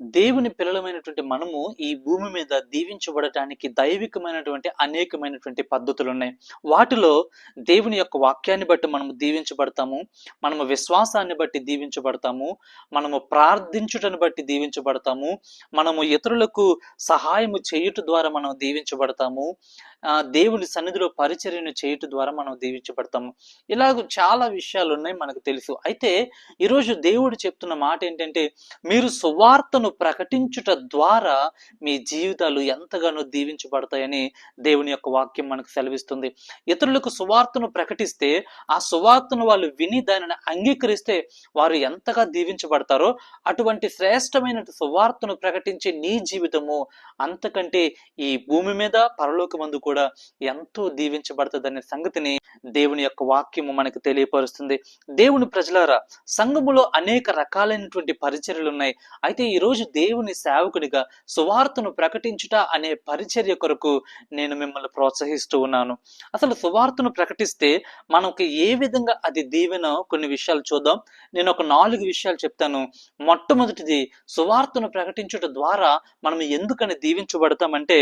దేవుని పిల్లలమైనటువంటి మనము ఈ భూమి మీద దీవించబడటానికి దైవికమైనటువంటి అనేకమైనటువంటి పద్ధతులు ఉన్నాయి. వాటిలో దేవుని యొక్క వాక్యాన్ని బట్టి మనము దీవించబడతాము మనము విశ్వాసాన్ని బట్టి దీవించబడతాము మనము ప్రార్థించుటను బట్టి దీవించబడతాము మనము ఇతరులకు సహాయము చేయుట ద్వారా మనం దీవించబడతాము. దేవుని సన్నిధిలో పరిచర్యను చేయుట ద్వారా మనం దీవించబడతాము. ఇలాగ చాలా విషయాలు ఉన్నాయి మనకు తెలుసు. అయితే ఈరోజు దేవుడు చెప్తున్న మాట ఏంటంటే మీరు సువార్తను ప్రకటించుట ద్వారా మీ జీవితాలు ఎంతగానో దీవించబడతాయని దేవుని యొక్క వాక్యం మనకు సెలవిస్తుంది. ఇతరులకు సువార్తను ప్రకటిస్తే ఆ సువార్తను వాళ్ళు విని దానిని అంగీకరిస్తే వారు ఎంతగా దీవించబడతారో అటువంటి శ్రేష్టమైన సువార్తను ప్రకటించే నీ జీవితము అంతకంటే ఈ భూమి మీద పరలోకమందు కూడా ఎంతో దీవించబడుతుందనే సంగతిని దేవుని యొక్క వాక్యము మనకు తెలియపరుస్తుంది. దేవుని ప్రజలారా సంఘములో అనేక రకాలైనటువంటి పరిచర్యలు ఉన్నాయి. అయితే ఈ రోజు దేవుని సేవకునిగా సువార్తను ప్రకటించుట అనే పరిచర్య కొరకు నేను మిమ్మల్ని ప్రోత్సహిస్తూ ఉన్నాను. అసలు సువార్తను ప్రకటిస్తే మనకి ఏ విధంగా అది దీవెనో? కొన్ని విషయాలు చూద్దాం. నేను ఒక నాలుగు విషయాలు చెప్తాను. మొట్టమొదటిది సువార్తను ప్రకటించుట ద్వారా మనం ఎందుకని దీవించబడతామంటే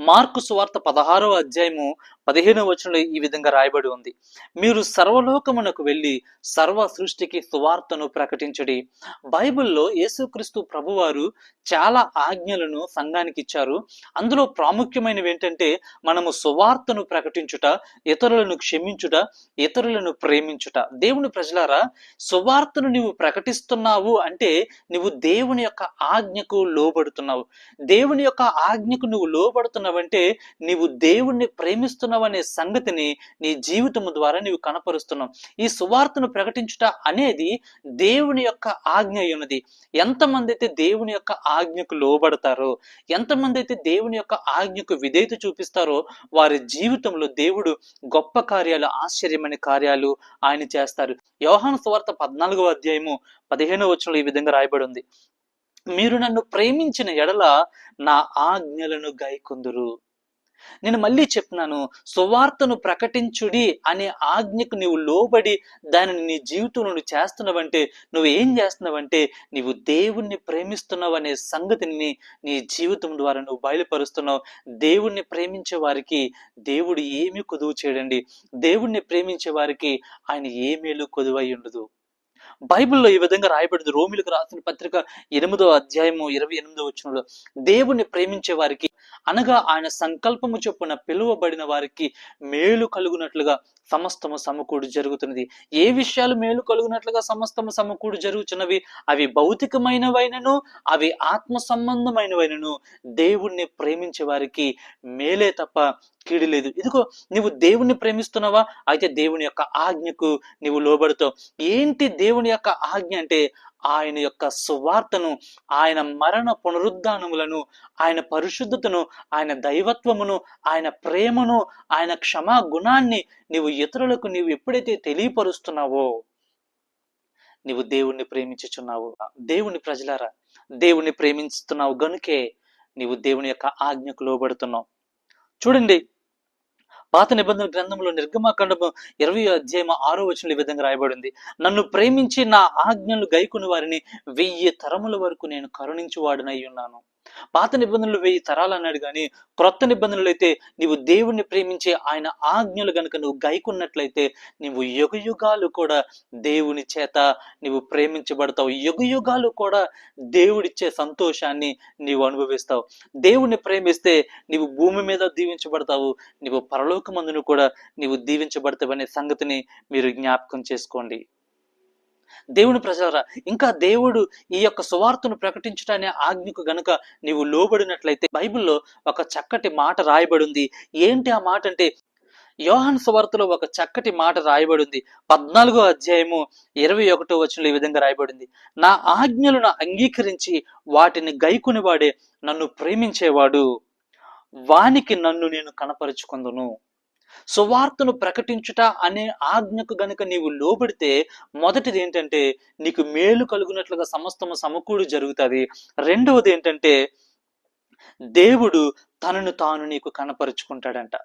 మార్కు సువార్త పదహారో అధ్యాయము పదిహేనవ వచనంలో ఈ విధంగా రాయబడి ఉంది. మీరు సర్వలోకమునకు వెళ్ళి సర్వ సృష్టికి సువార్తను ప్రకటించుడి. బైబిల్లో యేసుక్రీస్తు ప్రభువారు చాలా ఆజ్ఞలను సంఘానికి ఇచ్చారు. అందులో ప్రాముఖ్యమైనవి ఏంటంటే మనము సువార్తను ప్రకటించుట ఇతరులను క్షమించుట ఇతరులను ప్రేమించుట. దేవుని ప్రజలారా సువార్తను నీవు ప్రకటిస్తున్నావు అంటే నువ్వు దేవుని యొక్క ఆజ్ఞకు లోబడుతున్నావు. దేవుని యొక్క ఆజ్ఞకు నువ్వు లోబడుతున్నావంటే నీవు దేవుణ్ణి ప్రేమిస్తున్న చేస్తున్నావు అనే సంగతిని నీ జీవితము ద్వారా నీవు కనపరుస్తున్నావు. ఈ సువార్తను ప్రకటించుట అనేది దేవుని యొక్క ఆజ్ఞ ఉన్నది ఎంతమంది అయితే దేవుని యొక్క ఆజ్ఞకు లోబడతారో ఎంతమంది అయితే దేవుని యొక్క ఆజ్ఞకు విధేయత చూపిస్తారో వారి జీవితంలో దేవుడు గొప్ప కార్యాలు ఆశ్చర్యమైన కార్యాలు ఆయన చేస్తారు. యోహాను సువార్త పద్నాలుగో అధ్యాయము పదిహేనో వచనంలో ఈ విధంగా రాయబడి ఉంది మీరు నన్ను ప్రేమించిన ఎడల నా ఆజ్ఞలను గైకొందురు. నేను మళ్ళీ చెప్తున్నాను సువార్తను ప్రకటించుడి అనే ఆజ్ఞకు నీవు లోబడి దానిని నీ జీవితంలో నువ్వు చేస్తున్నావంటే నువ్వు ఏం చేస్తున్నావంటే నీవు దేవుణ్ణి ప్రేమిస్తున్నావు అనే సంగతిని నీ జీవితం ద్వారా నువ్వు బయలుపరుస్తున్నావు. దేవుణ్ణి ప్రేమించే వారికి దేవుడు ఏమి కొదువు చేయడండి. దేవుణ్ణి ప్రేమించే వారికి ఆయన ఏమేలు కొదువై ఉండదు. బైబిల్లో ఈ విధంగా రాయబడింది. రోమిలకు రాసిన పత్రిక ఎనిమిదో అధ్యాయము ఇరవై ఎనిమిదో వచ్చినప్పుడు దేవుణ్ణి ప్రేమించే వారికి అనగా ఆయన సంకల్పము చొప్పున పిలువబడిన వారికి మేలు కలుగునట్లుగా సమస్తము సమకూడు జరుగుతున్నది. ఏ విషయాలు మేలు కలుగునట్లుగా సమస్తము సమకూడు జరుగుతున్నవి అవి భౌతికమైనవైనను అవి ఆత్మ సంబంధమైనవైనను దేవుణ్ణి ప్రేమించే వారికి మేలే తప్ప కీడు లేదు. ఇదిగో నువ్వు దేవుణ్ణి ప్రేమిస్తున్నావా? అయితే దేవుని యొక్క ఆజ్ఞకు నువ్వు లోబడుతావు. ఏంటి దేవుని యొక్క ఆజ్ఞ అంటే? ఆయన యొక్క సువార్తను ఆయన మరణ పునరుద్ధానములను ఆయన పరిశుద్ధతను ఆయన దైవత్వమును ఆయన ప్రేమను ఆయన క్షమా గుణాన్ని నీవు ఇతరులకు నీవు ఎప్పుడైతే తెలియపరుస్తున్నావో నీవు దేవుణ్ణి ప్రేమించుచున్నావు. దేవుని ప్రజలారా దేవుణ్ణి ప్రేమించుతున్నావు గనుకే నీవు దేవుని యొక్క ఆజ్ఞకు లోబడుతున్నావు. చూడండి పాత నిబంధన గ్రంథంలో నిర్గమాఖండము ఇరవై అధ్యాయం ఆరో వచనంలో ఈ విధంగా రాయబడింది. నన్ను ప్రేమించి నా ఆజ్ఞలు గైకుని వారిని వెయ్యి తరముల వరకు నేను కరుణించువాడనై ఉన్నాను. పాత నిబంధనలు వెయ్యి తరాలు అన్నాడు కానీ క్రొత్త నిబంధనలు అయితే నీవు దేవుణ్ణి ప్రేమించే ఆయన ఆజ్ఞలు గనుక నువ్వు గైకున్నట్లయితే నీవు యుగ యుగాలు కూడా దేవుని చేత నీవు ప్రేమించబడతావు. యుగ యుగాలు కూడా దేవుడిచ్చే సంతోషాన్ని నీవు అనుభవిస్తావు. దేవుణ్ణి ప్రేమిస్తే నీవు భూమి మీద దీవించబడతావు. నీవు పరలోకమందును కూడా నీవు దీవించబడతావు అనే సంగతిని మీరు జ్ఞాపకం చేసుకోండి. దేవుని ప్రజలరా ఇంకా దేవుడు ఈ యొక్క సువార్తను ప్రకటించటానే ఆజ్ఞకు గనుక నీవు లోబడినట్లయితే బైబిల్లో ఒక చక్కటి మాట రాయబడి ఉంది ఏంటి ఆ మాట అంటే యోహాన్ సువార్తలో ఒక చక్కటి మాట రాయబడి ఉంది పద్నాలుగో అధ్యాయము ఇరవై ఒకటో వచనంలో ఈ విధంగా రాయబడింది. నా ఆజ్ఞలను అంగీకరించి వాటిని గైకునివాడే నన్ను ప్రేమించేవాడు. వానికి నన్ను నేను కనపరుచుకుందును. సువార్తను ప్రకటించుట అనే ఆజ్ఞకు గనుక నీవు లోబడితే మొదటిది ఏంటంటే నీకు మేలు కలుగునట్లుగా సమస్తము సమకూడు జరుగుతుంది. రెండవది ఏంటంటే దేవుడు తనను తాను నీకు కనపరుచుకుంటాడంట.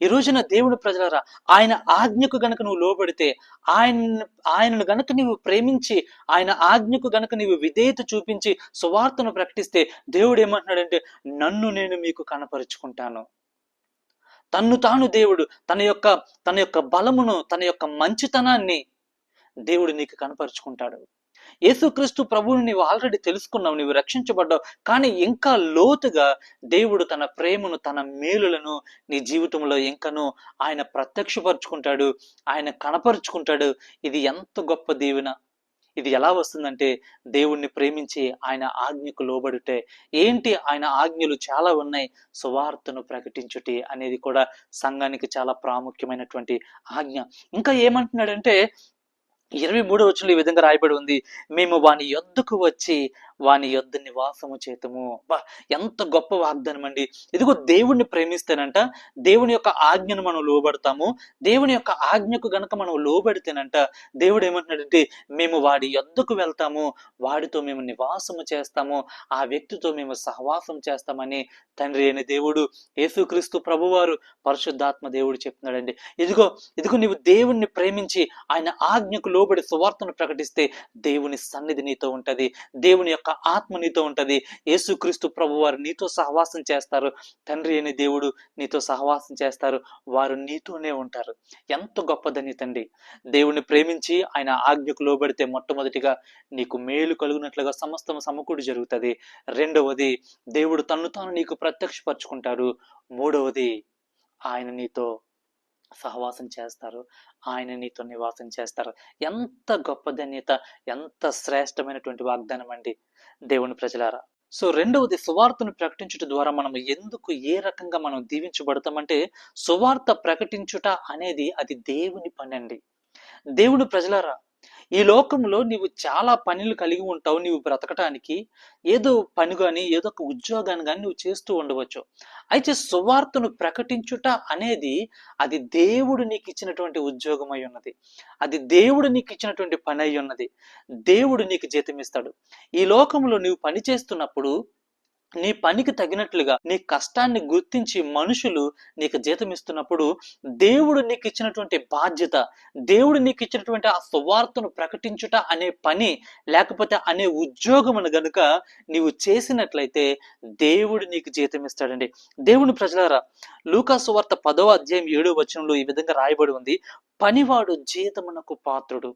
ఈ రోజున దేవుడు ప్రజలరా ఆయన ఆజ్ఞకు గనక నువ్వు లోబడితే ఆయన ఆయనను గనక నీవు ప్రేమించి ఆయన ఆజ్ఞకు గనక నీవు విధేయత చూపించి సువార్తను ప్రకటిస్తే దేవుడు ఏమంటున్నాడంటే నన్ను నేను మీకు కనపరుచుకుంటాను. తన్ను తాను దేవుడు తన యొక్క తన యొక్క బలమును తన యొక్క మంచితనాన్ని దేవుడు నీకు కనపరుచుకుంటాడు. యేసుక్రీస్తు ప్రభువుని నీవు ఆల్రెడీ తెలుసుకున్నావు నీవు రక్షించబడ్డావు కానీ ఇంకా లోతుగా దేవుడు తన ప్రేమను తన మేలులను నీ జీవితంలో ఇంకను ఆయన ప్రత్యక్షపరుచుకుంటాడు ఆయన కనపరుచుకుంటాడు. ఇది ఎంత గొప్ప దీవెన. ఇది ఎలా వస్తుందంటే దేవుణ్ణి ప్రేమించి ఆయన ఆజ్ఞకు లోబడుటే ఏంటి ఆయన ఆజ్ఞలు చాలా ఉన్నాయి సువార్తను ప్రకటించుటి అనేది కూడా సంఘానికి చాలా ప్రాముఖ్యమైనటువంటి ఆజ్ఞ. ఇంకా ఏమంటున్నాడంటే ఇరవై మూడో రోజులు ఈ విధంగా రాయబడి ఉంది మేము వాని యొద్దకు వచ్చి వాని యొద్ద నివాసము చేతము. బా ఎంత గొప్ప వాగ్దానం అండి. ఇదిగో దేవుణ్ణి ప్రేమిస్తేనంట దేవుని యొక్క ఆజ్ఞను మనం లోబడతాము. దేవుని యొక్క ఆజ్ఞకు గనక మనం లోబడితేనంట దేవుడు ఏమంటున్నాడంటే మేము వాడి యొద్దకు వెళ్తాము. వాడితో మేము నివాసము చేస్తాము. ఆ వ్యక్తితో మేము సహవాసం చేస్తామని తండ్రి అయిన దేవుడు యేసుక్రీస్తు ప్రభువారు పరిశుద్ధాత్మ దేవుడు చెప్తున్నాడండి. ఇదిగో ఇదిగో నీవు దేవుణ్ణి ప్రేమించి ఆయన ఆజ్ఞకు లోబడి సువార్తను ప్రకటిస్తే దేవుని సన్నిధి నీతో ఉంటది. దేవుని యొక్క ఆత్మ నీతో ఉంటుంది. యేసుక్రీస్తు ప్రభు వారు నీతో సహవాసం చేస్తారు. తండ్రి అనే దేవుడు నీతో సహవాసం చేస్తారు. వారు నీతోనే ఉంటారు. ఎంత గొప్పదని తండ్రి. దేవుణ్ణి ప్రేమించి ఆయన ఆజ్ఞకు లోబడితే మొట్టమొదటిగా నీకు మేలు కలుగునట్లుగా సమస్తం సమకూడి జరుగుతుంది. రెండవది దేవుడు తన్ను తాను నీకు ప్రత్యక్షపరచుకుంటారు మూడవది ఆయన నీతో సహవాసం చేస్తారు. ఆయన నీతో నివాసం చేస్తారు. ఎంత గొప్ప ధన్యత ఎంత శ్రేష్టమైనటువంటి వాగ్దానం అండి. దేవుని ప్రజలారా సో రెండవది సువార్తను ప్రకటించుట ద్వారా మనం ఎందుకు ఏ రకంగా మనం దీవించబడతామంటే సువార్త ప్రకటించుట అనేది అది దేవుని పని అండి దేవుని ప్రజలారా ఈ లోకంలో నీవు చాలా పనులు కలిగి ఉంటావు నీవు బ్రతకటానికి. ఏదో పని కానీ ఏదో ఒక ఉద్యోగాన్ని కానీ నువ్వు చేస్తూ ఉండవచ్చు. అయితే సువార్తను ప్రకటించుట అనేది అది దేవుడు నీకు ఇచ్చినటువంటి ఉద్యోగం అయి ఉన్నది. అది దేవుడు నీకు ఇచ్చినటువంటి పని అయి ఉన్నది. దేవుడు నీకు జీతమిస్తాడు. ఈ లోకంలో నీవు పని చేస్తున్నప్పుడు నీ పనికి తగినట్లుగా నీ కష్టాన్ని గుర్తించి మనుషులు నీకు జీతం ఇస్తున్నప్పుడు దేవుడు నీకు ఇచ్చినటువంటి బాధ్యత దేవుడు నీకు ఇచ్చినటువంటి ఆ సువార్తను ప్రకటించుట అనే పని లేకపోతే అనే ఉద్యోగమును గనుక నీవు చేసినట్లయితే దేవుడు నీకు జీతం ఇస్తాడండి. దేవుని ప్రజలారా లూకా సువార్త పదవ అధ్యాయం ఏడో వచనంలో ఈ విధంగా రాయబడి ఉంది. పనివాడు జీతమునకు పాత్రుడు.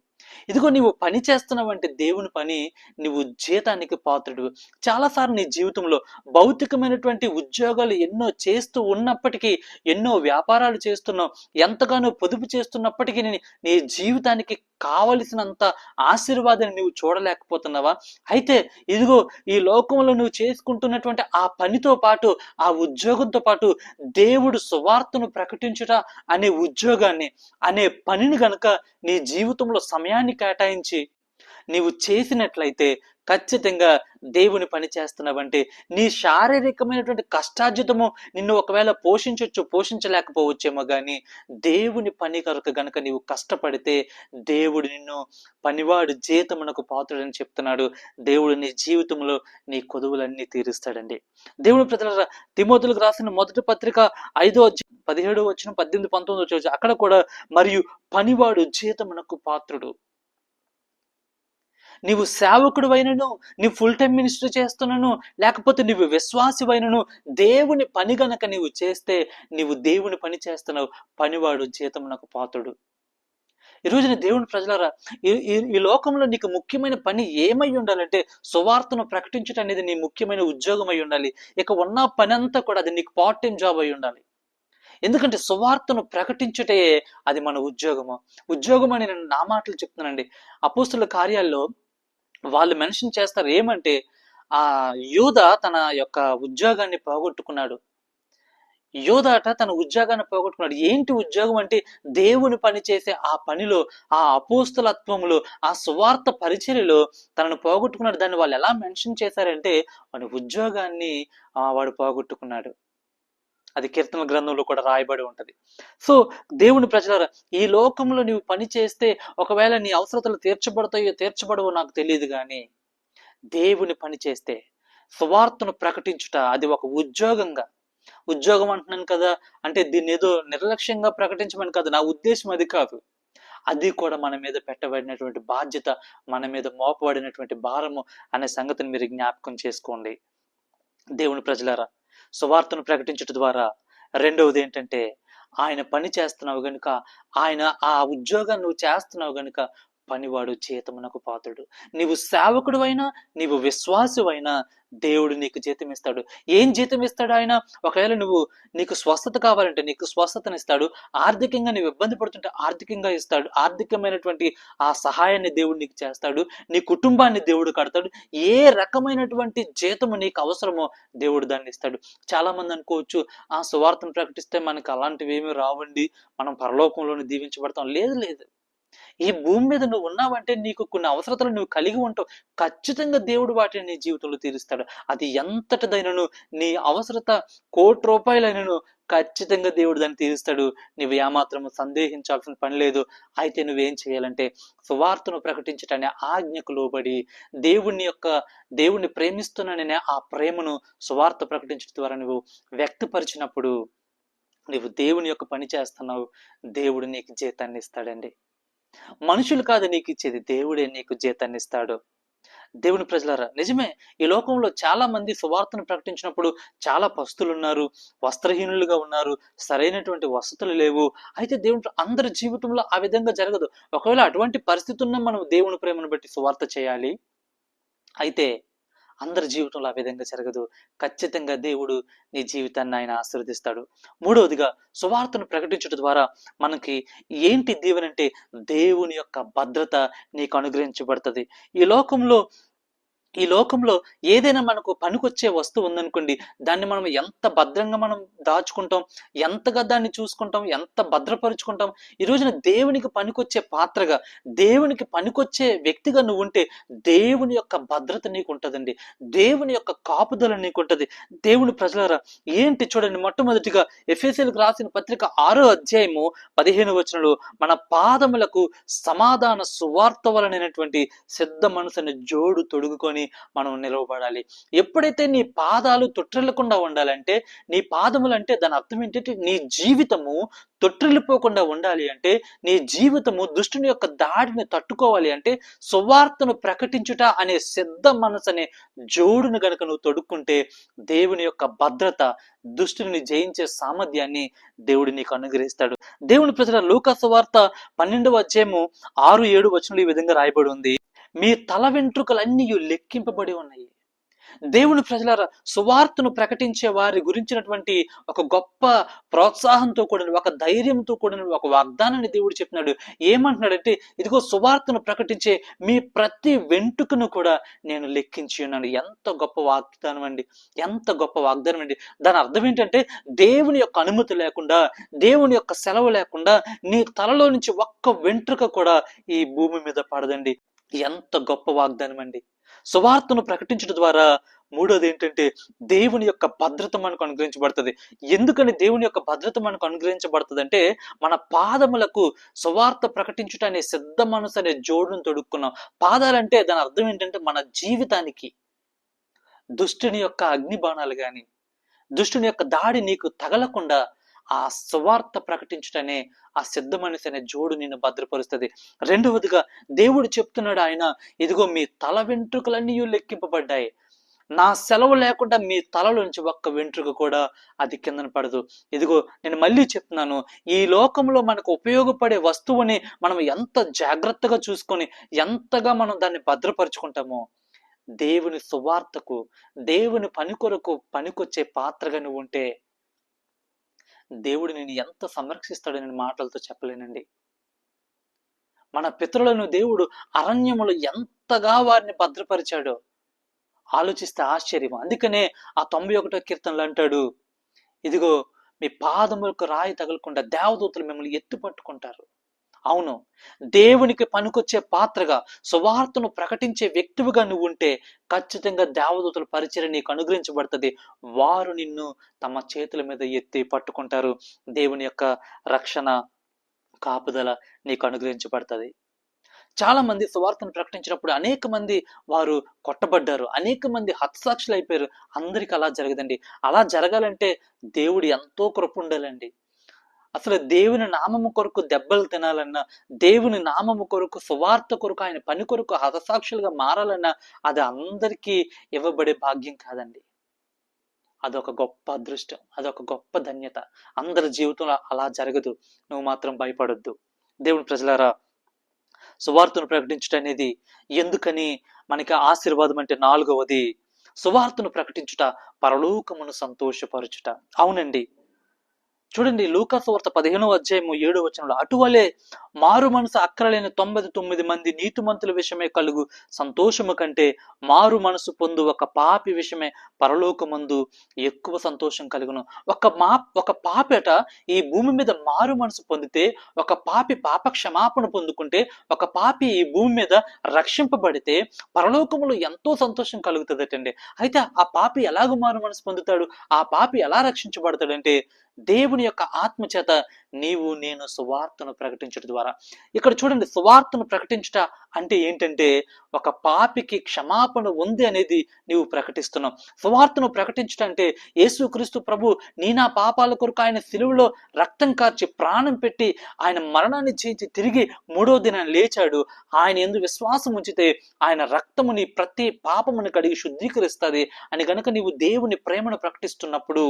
ఇదిగో నీవు పని చేస్తున్నావంటే దేవుని పని నువ్వు జీతానికి పాత్రుడు. చాలాసార్లు నీ జీవితంలో భౌతికమైనటువంటి ఉద్యోగాలు ఎన్నో చేస్తూ ఉన్నప్పటికీ ఎన్నో వ్యాపారాలు చేస్తున్నావు ఎంతగానో పొదుపు చేస్తున్నప్పటికీ నీ- నీ జీవితానికి కావలసినంత ఆశీర్వాదాన్ని నువ్వు చూడలేకపోతున్నావా? అయితే ఇదిగో ఈ లోకంలో నువ్వు చేసుకుంటున్నటువంటి ఆ పనితో పాటు ఆ ఉద్యోగంతో పాటు దేవుడు సువార్తను ప్రకటించుట అనే ఉద్యోగాన్ని అనే పనిని గనక నీ జీవితంలో సమయాన్ని కేటాయించి నీవు చేసినట్లయితే ఖచ్చితంగా దేవుని పని చేస్తున్నావంటే నీ శారీరకమైనటువంటి కష్టార్జితము నిన్ను ఒకవేళ పోషించవచ్చు పోషించలేకపోవచ్చేమో కానీ దేవుని పని కొరకు గనక నీవు కష్టపడితే దేవుడు నిన్ను పనివాడు జీతమునకు పాత్రుడని చెప్తున్నాడు. దేవుడు నీ జీవితంలో నీ కొదువులన్నీ తీరుస్తాడండి. దేవుని ప్రజల తిమోతులకు రాసిన మొదటి పత్రిక ఐదో పదిహేడు వచ్చిన పద్దెనిమిది పంతొమ్మిది వచ్చి అక్కడ కూడా మరియు పనివాడు జీతమునకు పాత్రుడు. నీవు సేవకుడు అయినను నీవు ఫుల్ టైం మినిస్టర్ చేస్తున్నాను లేకపోతే నీవు విశ్వాసివైనను దేవుని పని గనక నీవు చేస్తే నీవు దేవుని పని చేస్తున్నావు పనివాడు జీతమునకు పాతుడు. ఈ రోజున దేవుని ప్రజలారా ఈ ఈ- ఈ లోకంలో నీకు ముఖ్యమైన పని ఏమై ఉండాలంటే సువార్తను ప్రకటించడం అనేది నీ ముఖ్యమైన ఉద్యోగం అయి ఉండాలి. ఇక ఉన్న పని అంతా కూడా అది నీకు పార్ట్ టైం జాబ్ అయి ఉండాలి. ఎందుకంటే సువార్తను ప్రకటించుటే అది మన ఉద్యోగము. ఉద్యోగం అని నేను నా మాటలు చెప్తున్నానండి. అపోస్తుల కార్యాల్లో వాళ్ళు మెన్షన్ చేస్తారు ఏమంటే ఆ యూద తన యొక్క ఉద్యోగాన్ని పోగొట్టుకున్నాడు. యోధాట తన ఉద్యోగాన్ని పోగొట్టుకున్నాడు. ఏంటి ఉద్యోగం అంటే దేవుని పని చేసే ఆ పనిలో ఆ అపోస్తలత్వంలో ఆ సువార్త పరిచర్యలో తనను పోగొట్టుకున్నాడు. దాన్ని వాళ్ళు ఎలా మెన్షన్ చేశారంటే వాడి ఉద్యోగాన్ని వాడు పోగొట్టుకున్నాడు. అది కీర్తన గ్రంథంలో కూడా రాయబడి ఉంటది. సో దేవుని ప్రజలారా ఈ లోకంలో నీవు పని చేస్తే ఒకవేళ నీ అవసరతలు తీర్చబడతాయో తీర్చబడవో నాకు తెలియదు కానీ దేవుని పని చేస్తే సువార్తను ప్రకటించుట అది ఒక ఉద్యోగంగా. ఉద్యోగం అంటున్నాను కదా అంటే దీన్ని ఏదో నిర్లక్ష్యంగా ప్రకటించమని కాదు నా ఉద్దేశం అది కాదు. అది కూడా మన మీద పెట్టబడినటువంటి బాధ్యత మన మీద మోపబడినటువంటి భారము అనే సంగతిని మీరు జ్ఞాపకం చేసుకోండి. దేవుని ప్రజలారా సువార్తను ప్రకటించడం ద్వారా. రెండవది ఏంటంటే ఆయన పని చేస్తున్నావు గనుక ఆయన ఆ ఉద్యోగం నువ్వు చేస్తున్నావు గనుక పనివాడు జీతమునకు పాత్రుడు. నీవు సేవకుడు అయినా నీవు విశ్వాసువైనా దేవుడు నీకు జీతం ఇస్తాడు ఏం జీతం ఇస్తాడు ఆయన? ఒకవేళ నువ్వు నీకు స్వస్థత కావాలంటే నీకు స్వస్థతనిస్తాడు. ఆర్థికంగా నువ్వు ఇబ్బంది పడుతుంటే ఆర్థికంగా ఇస్తాడు. ఆర్థికమైనటువంటి ఆ సహాయాన్ని దేవుడు నీకు చేస్తాడు. నీ కుటుంబాన్ని దేవుడు కడతాడు. ఏ రకమైనటువంటి జీతము నీకు అవసరమో దేవుడు దాన్ని ఇస్తాడు. చాలా మంది అనుకోవచ్చు ఆ సువార్తను ప్రకటిస్తే మనకు అలాంటివి ఏమీ రావండి. మనం పరలోకంలోనే దీవించబడతాం. లేదు లేదు. ఈ భూమి మీద నువ్వు ఉన్నావంటే నీకు కొన్ని అవసరతలు నువ్వు కలిగి ఉంటావు. ఖచ్చితంగా దేవుడు వాటిని నీ జీవితంలో తీరుస్తాడు. అది ఎంతటిదైనను నీ అవసరత కోటి రూపాయలైనను ఖచ్చితంగా దేవుడు దాన్ని తీరుస్తాడు. నువ్వు ఏమాత్రము సందేహించాల్సిన పని లేదు. అయితే నువ్వేం చేయాలంటే సువార్తను ప్రకటించటాన్ని ఆజ్ఞకు లోబడి దేవుని యొక్క దేవుణ్ణి ప్రేమిస్తున్నాననే ఆ ప్రేమను సువార్త ప్రకటించడం ద్వారా నువ్వు వ్యక్తపరిచినప్పుడు నువ్వు దేవుని యొక్క పని చేస్తున్నావు. దేవుడు నీకు జీతాన్ని ఇస్తాడండి. మనుషులు కాదు నీకు ఇచ్చేది. దేవుడే నీకు జీతాన్ని ఇస్తాడు దేవుని ప్రజలారా నిజమే ఈ లోకంలో చాలా మంది సువార్తను ప్రకటించినప్పుడు చాలా పస్తులు ఉన్నారు వస్త్రహీనులుగా ఉన్నారు సరైనటువంటి వసతులు లేవు. అయితే దేవుని అందరి జీవితంలో ఆ విధంగా జరగదు. ఒకవేళ అటువంటి పరిస్థితి ఉన్న మనం దేవుని ప్రేమను బట్టి సువార్త చేయాలి అయితే అందరి జీవితంలో ఆ విధంగా జరగదు. ఖచ్చితంగా దేవుడు నీ జీవితాన్ని ఆయన ఆశీర్వదిస్తాడు. మూడవదిగా సువార్తను ప్రకటించడం ద్వారా మనకి ఏంటి దీవెనంటే దేవుని యొక్క భద్రత నీకు అనుగ్రహించబడుతుంది. ఈ లోకంలో ఈ లోకంలో ఏదైనా మనకు పనికొచ్చే వస్తువు ఉందనుకోండి దాన్ని మనం ఎంత భద్రంగా మనం దాచుకుంటాం ఎంతగా దాన్ని చూసుకుంటాం ఎంత భద్రపరుచుకుంటాం ఈ రోజున దేవునికి పనికొచ్చే పాత్రగా దేవునికి పనికొచ్చే వ్యక్తిగా నువ్వు ఉంటే దేవుని యొక్క భద్రత నీకు ఉంటుందండి దేవుని యొక్క కాపుదల నీకు ఉంటుంది దేవుని ప్రజలారా ఏంటి చూడండి మొట్టమొదటిగా ఎఫ్ఎస్ఎల్కి రాసిన పత్రిక ఆరో అధ్యాయము పదిహేను వచనంలో మన పాదములకు సమాధాన సువార్త వలనైనటువంటి సిద్ధ మనసుని జోడు తొడుగుకొని మనం నిలవబడాలి. ఎప్పుడైతే నీ పాదాలు తొట్టిల్లకుండా ఉండాలంటే నీ పాదములు అంటే దాని అర్థం ఏంటంటే నీ జీవితము తొట్టిల్లిపోకుండా ఉండాలి అంటే నీ జీవితము దుష్టుని యొక్క దాడిని తట్టుకోవాలి అంటే సువార్తను ప్రకటించుట అనే సిద్ధ మనసు అనే జోడును గనుక నువ్వు తొడుక్కుంటే దేవుని యొక్క భద్రత దుష్టుని జయించే సామర్థ్యాన్ని దేవుడు నీకు అనుగ్రహిస్తాడు. దేవుని ప్రజల లూకా సువార్త పన్నెండవ అధ్యాయము ఆరు ఏడు వచనంలో ఈ విధంగా రాయబడి ఉంది. మీ తల వెంట్రుకలన్నీ లెక్కింపబడి ఉన్నాయి. దేవుని ప్రజల సువార్తను ప్రకటించే వారి గురించినటువంటి ఒక గొప్ప ప్రోత్సాహంతో కూడిన ఒక ధైర్యంతో కూడిన ఒక వాగ్దానాన్ని దేవుడు చెప్పినాడు. ఏమంటున్నాడంటే ఇదిగో సువార్తను ప్రకటించే మీ ప్రతి వెంట్రుకను కూడా నేను లెక్కించి ఉన్నాను. ఎంత గొప్ప వాగ్దానం అండి. ఎంత గొప్ప వాగ్దానం అండి. దాని అర్థం ఏంటంటే దేవుని యొక్క అనుమతి లేకుండా దేవుని యొక్క సెలవు లేకుండా నీ తలలో నుంచి ఒక్క వెంట్రుక కూడా ఈ భూమి మీద పడదండి. ఎంత గొప్ప వాగ్దానం అండి. సువార్తను ప్రకటించడం ద్వారా మూడోది ఏంటంటే దేవుని యొక్క భద్రత మనకు అనుగ్రహించబడుతుంది. ఎందుకని దేవుని యొక్క భద్రత మనకు అనుగ్రహించబడుతుంది అంటే మన పాదములకు సువార్త ప్రకటించుట అనే సిద్ధ మనసు అనే జోడును తొడుక్కున్నాం. పాదాలంటే దాని అర్థం ఏంటంటే మన జీవితానికి దుష్టుని యొక్క అగ్ని బాణాలు కానీ దుష్టుని యొక్క దాడి నీకు తగలకుండా ఆ సువార్త ప్రకటించటనే ఆ సిద్ధ మనిషి అనే జోడు నిన్ను భద్రపరుస్తుంది. రెండవదిగా దేవుడు చెప్తున్నాడు ఆయన ఇదిగో మీ తల వెంట్రుకలన్నీ లెక్కింపబడ్డాయి. నా సెలవు లేకుండా మీ తలలోంచి ఒక్క వెంట్రుక కూడా అది కిందన పడదు. ఇదిగో నేను మళ్ళీ చెప్తున్నాను ఈ లోకంలో మనకు ఉపయోగపడే వస్తువుని మనం ఎంత జాగ్రత్తగా చూసుకొని ఎంతగా మనం దాన్ని భద్రపరుచుకుంటామో దేవుని సువార్తకు దేవుని పని కొరకు పనికొచ్చే పాత్రగా నువ్వు ఉంటే దేవుడు నేను ఎంత సంరక్షిస్తాడో నేను మాటలతో చెప్పలేనండి. మన పితరులను దేవుడు అరణ్యములో ఎంతగా వారిని భద్రపరిచాడో ఆలోచిస్తే ఆశ్చర్యం అందుకనే ఆ తొంభై ఒకటో కీర్తనలు అంటాడు ఇదిగో మీ పాదములకు రాయి తగలకుండా దేవదూతలు మిమ్మల్ని ఎత్తుపట్టుకుంటారు. అవును. దేవునికి పనికొచ్చే పాత్రగా సువార్తను ప్రకటించే వ్యక్తివిగా నువ్వు ఉంటే ఖచ్చితంగా దేవదూతల పరిచయం నీకు అనుగ్రహించబడుతుంది. వారు నిన్ను తమ చేతుల మీద ఎత్తి పట్టుకుంటారు. దేవుని యొక్క రక్షణ కాపుదల నీకు అనుగ్రహించబడుతుంది. చాలా మంది సువార్తను ప్రకటించినప్పుడు అనేక మంది వారు కొట్టబడ్డారు. అనేక మంది హతసాక్షులు అయిపోయారు అందరికి అలా జరగదండి. అలా జరగాలంటే దేవుడు ఎంతో కృప ఉండాలండి. అసలు దేవుని నామము కొరకు దెబ్బలు తినాలన్నా దేవుని నామము కొరకు సువార్త కొరకు ఆయన పని కొరకు హతసాక్షులుగా మారాలన్నా అది అందరికీ ఇవ్వబడే భాగ్యం కాదండి. అదొక గొప్ప అదృష్టం అదొక గొప్ప ధన్యత. అందరి జీవితంలో అలా జరగదు. నువ్వు మాత్రం భయపడొద్దు. దేవుని ప్రజలారా సువార్తను ప్రకటించడం అనేది ఎందుకని మనకి ఆశీర్వాదం అంటే నాలుగవది సువార్తను ప్రకటించుట పరలోకమును సంతోషపరచుట. అవునండి. చూడండి లూకాసు వార్త పదిహేనో అధ్యాయము ఏడో వచనంలో అటువలే మారు మనసు అక్కరలేని తొంభై తొమ్మిది మంది నీతిమంతుల విషయమే కలుగు సంతోషము కంటే మారు మనసు పొందు ఒక పాపి విషయమే పరలోకమందు ఎక్కువ సంతోషం కలుగును. ఒక మా ఒక పాపేట ఈ భూమి మీద మారు మనసు పొందితే ఒక పాపి పాప క్షమాపణ పొందుకుంటే ఒక పాపి ఈ భూమి మీద రక్షింపబడితే పరలోకములో ఎంతో సంతోషం కలుగుతుందటండి. అయితే ఆ పాపి ఎలాగ మారు మనసు పొందుతాడు? ఆ పాపి ఎలా రక్షించబడతాడంటే దేవుని యొక్క ఆత్మ చేత నీవు నేను సువార్తను ప్రకటించడం ద్వారా. ఇక్కడ చూడండి సువార్తను ప్రకటించుట అంటే ఏంటంటే ఒక పాపికి క్షమాపణ ఉంది అనేది నీవు ప్రకటిస్తున్నావు. సువార్తను ప్రకటించుట అంటే యేసుక్రీస్తు ప్రభు నీ నా పాపాల కొరకు ఆయన సిలువలో రక్తం కార్చి ప్రాణం పెట్టి ఆయన మరణాన్ని చేయించి తిరిగి మూడో దినాన్ని లేచాడు. ఆయన ఎందు విశ్వాసం ఉంచితే ఆయన రక్తముని ప్రతి పాపమును కడిగి శుద్ధీకరిస్తుంది. అని గనుక నీవు దేవుని ప్రేమను ప్రకటిస్తున్నప్పుడు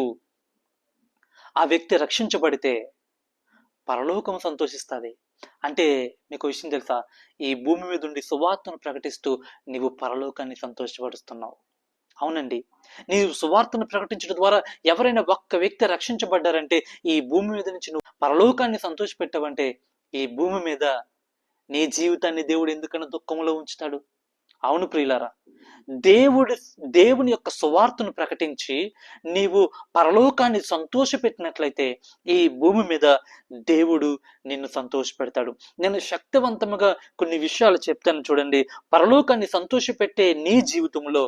ఆ వ్యక్తి రక్షించబడితే పరలోకం సంతోషిస్తుంది. అంటే మీకు విషయం తెలుసా? ఈ భూమి మీద ఉండి సువార్తను ప్రకటిస్తూ నీవు పరలోకాన్ని సంతోషపరుస్తున్నావు. అవునండి. నీవు సువార్తను ప్రకటించడం ద్వారా ఎవరైనా ఒక్క వ్యక్తి రక్షించబడ్డారంటే ఈ భూమి మీద నుంచి నువ్వు పరలోకాన్ని సంతోషపెట్టావంటే ఈ భూమి మీద నీ జీవితాన్ని దేవుడు ఎందుకన్నా దుఃఖంలో ఉంచుతాడు? అవును ప్రియులారా దేవుడు దేవుని యొక్క సువార్తను ప్రకటించి నీవు పరలోకాన్ని సంతోషపెట్టినట్లయితే ఈ భూమి మీద దేవుడు నిన్ను సంతోషపెడతాడు. నేను శక్తివంతముగా కొన్ని విషయాలు చెప్తాను చూడండి. పరలోకాన్ని సంతోషపెట్టే నీ జీవితంలో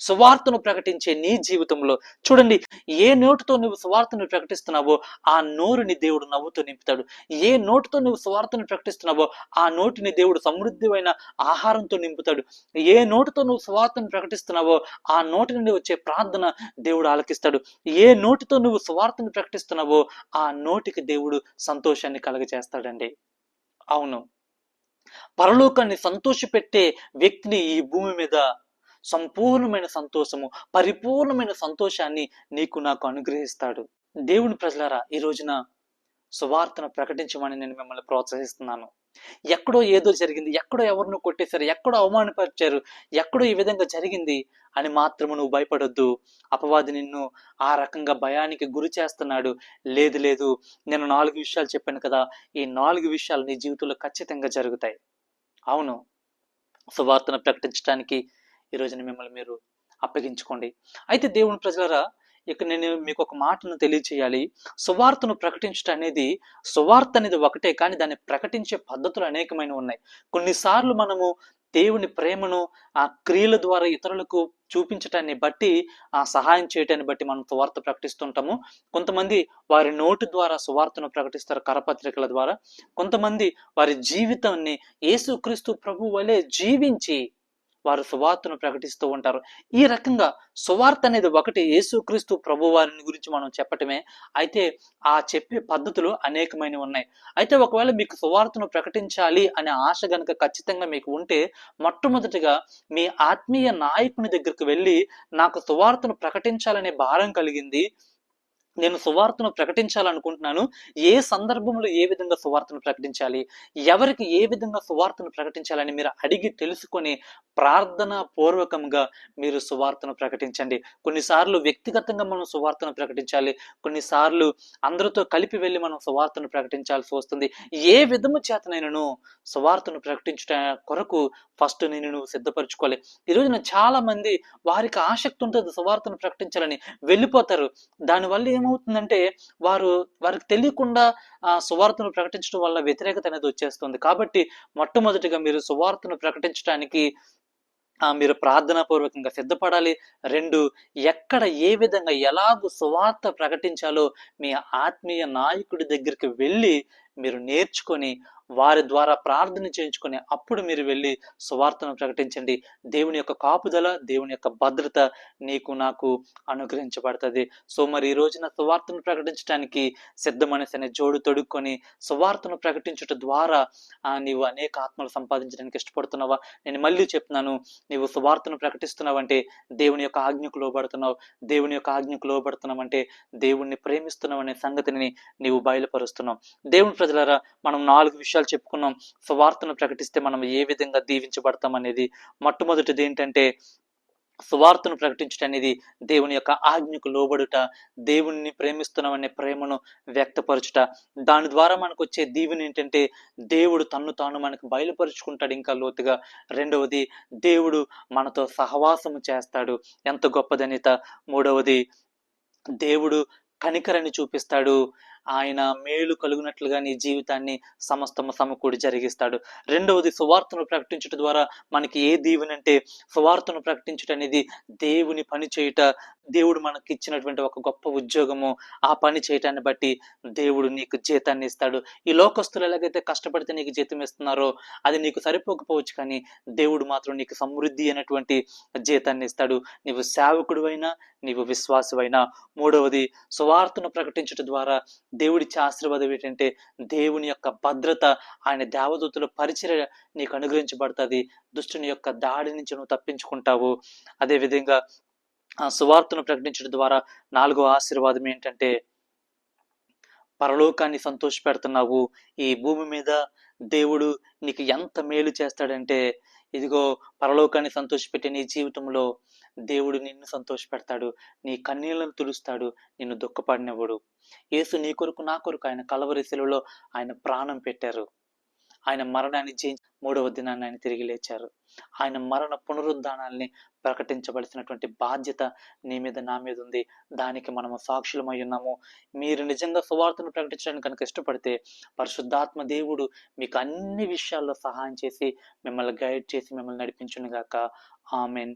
సువార్తను ప్రకటించే నీ జీవితంలో. చూడండి ఏ నోటుతో నువ్వు సువార్తను ప్రకటిస్తున్నావో ఆ నోరుని దేవుడు నవ్వుతో నింపుతాడు. ఏ నోటుతో నువ్వు సువార్తను ప్రకటిస్తున్నావో ఆ నోటిని దేవుడు సమృద్ధిమైన ఆహారంతో నింపుతాడు. ఏ నోటితో నువ్వు సువార్తను ప్రకటిస్తున్నావో ఆ నోటి నుండి వచ్చే ప్రార్థన దేవుడు ఆలకిస్తాడు. ఏ నోటితో నువ్వు సువార్తను ప్రకటిస్తున్నావో ఆ నోటికి దేవుడు సంతోషాన్ని కలగజేస్తాడండి. అవును. పరలోకాన్ని సంతోషపెట్టే వ్యక్తిని ఈ భూమి మీద సంపూర్ణమైన సంతోషము పరిపూర్ణమైన సంతోషాన్ని నీకు నాకు అనుగ్రహిస్తాడు. దేవుని ప్రజలారా ఈ రోజున సువార్తను ప్రకటించమని నేను మిమ్మల్ని ప్రోత్సహిస్తున్నాను. ఎక్కడో ఏదో జరిగింది ఎక్కడో ఎవరినో కొట్టేశారు ఎక్కడో అవమానపరిచారు ఎక్కడో ఈ విధంగా జరిగింది అని మాత్రము నువ్వు భయపడొద్దు. అపవాది నిన్ను ఆ రకంగా భయానికి గురి చేస్తున్నాడు. లేదు లేదు నేను నాలుగు విషయాలు చెప్పాను కదా ఈ నాలుగు విషయాలు నీ జీవితంలో ఖచ్చితంగా జరుగుతాయి. అవును సువార్తను ప్రకటించడానికి ఈ రోజున మిమ్మల్ని మీరు అప్పగించుకోండి. అయితే దేవుని ప్రజలరా ఇక నేను మీకు ఒక మాటను తెలియచేయాలి. సువార్తను ప్రకటించడం అనేది సువార్త అనేది ఒకటే కానీ దాన్ని ప్రకటించే పద్ధతులు అనేకమైన ఉన్నాయి. కొన్నిసార్లు మనము దేవుని ప్రేమను ఆ క్రియల ద్వారా ఇతరులకు చూపించటాన్ని బట్టి ఆ సహాయం చేయటాన్ని బట్టి మనం సువార్త ప్రకటిస్తుంటాము. కొంతమంది వారి నోటు ద్వారా సువార్తను ప్రకటిస్తారు కరపత్రికల ద్వారా. కొంతమంది వారి జీవితాన్ని యేసుక్రీస్తు ప్రభు వలె జీవించి వారు సువార్తను ప్రకటిస్తూ ఉంటారు. ఈ రకంగా సువార్త అనేది ఒకటి యేసుక్రీస్తు ప్రభు వారిని గురించి మనం చెప్పటమే. అయితే ఆ చెప్పే పద్ధతులు అనేకమైనవి ఉన్నాయి. అయితే ఒకవేళ మీకు సువార్తను ప్రకటించాలి అనే ఆశ గనక ఖచ్చితంగా మీకు ఉంటే మొట్టమొదటిగా మీ ఆత్మీయ నాయకుని దగ్గరికి వెళ్ళి నాకు సువార్తను ప్రకటించాలనే భారం కలిగింది. నేను సువార్తను ప్రకటించాలనుకుంటున్నాను ఏ సందర్భంలో ఏ విధంగా సువార్తను ప్రకటించాలి ఎవరికి ఏ విధంగా సువార్తను ప్రకటించాలని మీరు అడిగి తెలుసుకొని ప్రార్థన పూర్వకంగా మీరు సువార్తను ప్రకటించండి. కొన్నిసార్లు వ్యక్తిగతంగా మనం సువార్తను ప్రకటించాలి కొన్నిసార్లు అందరితో కలిపి వెళ్ళి మనం సువార్తను ప్రకటించాల్సి వస్తుంది. ఏ విధము చేతనైనను సువార్తను ప్రకటించట కొరకు ఫస్ట్ నేను నువ్వు సిద్ధపరచుకోవాలి. ఈ రోజున చాలా మంది వారికి ఆసక్తి ఉంటుంది సువార్తను ప్రకటించాలని. వెళ్ళిపోతారు. దానివల్ల ఏమవుతుందంటే వారు వారికి తెలియకుండా ఆ సువార్తను ప్రకటించడం వల్ల వ్యతిరేకత అనేది వచ్చేస్తుంది. కాబట్టి మొట్టమొదటిగా మీరు సువార్తను ప్రకటించడానికి ఆ, మీరు ప్రార్థనాపూర్వకంగా సిద్ధపడాలి. రెండు ఎక్కడ ఏ విధంగా ఎలాగూ సువార్త ప్రకటించాలో మీ ఆత్మీయ నాయకుడి దగ్గరికి వెళ్ళి మీరు నేర్చుకొని వారి ద్వారా ప్రార్థన చేయించుకొని అప్పుడు మీరు వెళ్ళి సువార్తను ప్రకటించండి. దేవుని యొక్క కాపుదల దేవుని యొక్క భద్రత నీకు నాకు అనుగ్రహించబడుతుంది. సో మరి ఈ రోజున సువార్తను ప్రకటించడానికి సిద్ధ మనసు అనే జోడు తొడుక్కొని సువార్తను ప్రకటించుట ద్వారా నీవు అనేక ఆత్మలు సంపాదించడానికి ఇష్టపడుతున్నావా? నేను మళ్ళీ చెప్తున్నాను నీవు సువార్తను ప్రకటిస్తున్నావంటే దేవుని యొక్క ఆజ్ఞకు లోబడుతున్నావు. దేవుని యొక్క ఆజ్ఞకు లోబడుతున్నావంటే దేవుణ్ణి ప్రేమిస్తున్నావు అనే సంగతిని నీవు బయలుపరుస్తున్నావు. దేవుని ప్రజలారా మనం నాలుగు విషయాలు చెప్పుకున్నాం. సువార్తను ప్రకటిస్తే మనం ఏ విధంగా దీవించబడతాం అనేది మొట్టమొదటిది ఏంటంటే సువార్తను ప్రకటించడం అనేది దేవుని యొక్క ఆజ్ఞకు లోబడుట దేవుణ్ణి ప్రేమిస్తున్నామనే ప్రేమను వ్యక్తపరచుట. దాని ద్వారా మనకు వచ్చే దీవెన ఏంటంటే దేవుడు తన్ను తాను మనకు బయలుపరుచుకుంటాడు ఇంకా లోతుగా. రెండవది దేవుడు మనతో సహవాసము చేస్తాడు. ఎంత గొప్పదనిత మూడవది దేవుడు కనికరని చూపిస్తాడు. ఆయన మేలు కలుగునట్లుగా నీ జీవితాన్ని సమస్తము సమకూడి జరిగిస్తాడు. రెండవది సువార్తను ప్రకటించుట ద్వారా మనకి ఏ దీవెనంటే సువార్తను ప్రకటించుట అనేది దేవుని పని చేయుట దేవుడు మనకి ఇచ్చినటువంటి ఒక గొప్ప ఉద్యోగము. ఆ పని చేయటాన్ని బట్టి దేవుడు నీకు జీతాన్ని ఇస్తాడు. ఈ లోకస్తులు ఎలాగైతే కష్టపడితే నీకు జీతం ఇస్తున్నారో అది నీకు సరిపోకపోవచ్చు కానీ దేవుడు మాత్రం నీకు సమృద్ధి అయినటువంటి జీతాన్ని ఇస్తాడు. నీవు సేవకుడు అయినా నీవు విశ్వాసమైనా మూడవది సువార్తను ప్రకటించుట ద్వారా దేవుడిచ్చే ఆశీర్వాదం ఏంటంటే దేవుని యొక్క భద్రత ఆయన దేవదూతుల పరిచర్య నీకు అనుగ్రహించబడుతుంది. దుష్టుని యొక్క దాడి నుంచి నువ్వు తప్పించుకుంటావు. అదే విధంగా ఆ సువార్తను ప్రకటించడం ద్వారా నాలుగో ఆశీర్వాదం ఏంటంటే పరలోకాన్ని సంతోష పెడుతున్నావు ఈ భూమి మీద దేవుడు నీకు ఎంత మేలు చేస్తాడంటే ఇదిగో పరలోకాన్ని సంతోషపెట్టే నీ జీవితంలో దేవుడు నిన్ను సంతోషపెడతాడు నీ కన్నీళ్ళను తుడుస్తాడు నిన్ను దుఃఖపడినవాడు. యేసు నీ కొరకు నా కొరకు ఆయన కలవరి శిలువలో ఆయన ప్రాణం పెట్టారు. ఆయన మరణాన్ని జయించి మూడవ దినాన్ని ఆయన తిరిగి లేచారు. ఆయన మరణ పునరుద్ధానాల్ని ప్రకటించబడిసినటువంటి బాధ్యత నీ మీద నా మీద ఉంది. దానికి మనము సాక్షులమై ఉన్నాము. మీరు నిజంగా సువార్తను ప్రకటించడానికి కనుక ఇష్టపడితే పరిశుద్ధాత్మ దేవుడు మీకు అన్ని విషయాల్లో సహాయం చేసి మిమ్మల్ని గైడ్ చేసి మిమ్మల్ని నడిపించునుగాక. ఆమెన్.